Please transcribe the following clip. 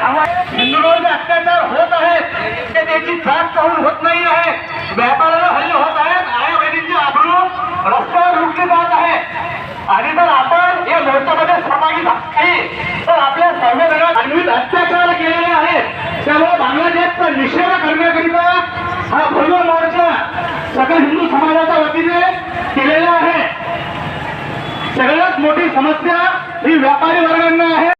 यामध्ये हिंदू अत्याचार होत आहेत. ते त्याची जात काढून होत नाही आहे. व्यापाराला हल्ले होत आहे. आणि जर आपण या मोर्चामध्ये सहभागी तर आपल्या संविधानात अत्याचार केलेले आहेत. त्यामुळे निषेध करण्याकरिता हा भव्य मोर्चा सकल हिंदू समाजाचा समस्या ही व्यापारी वर्गांना आहे.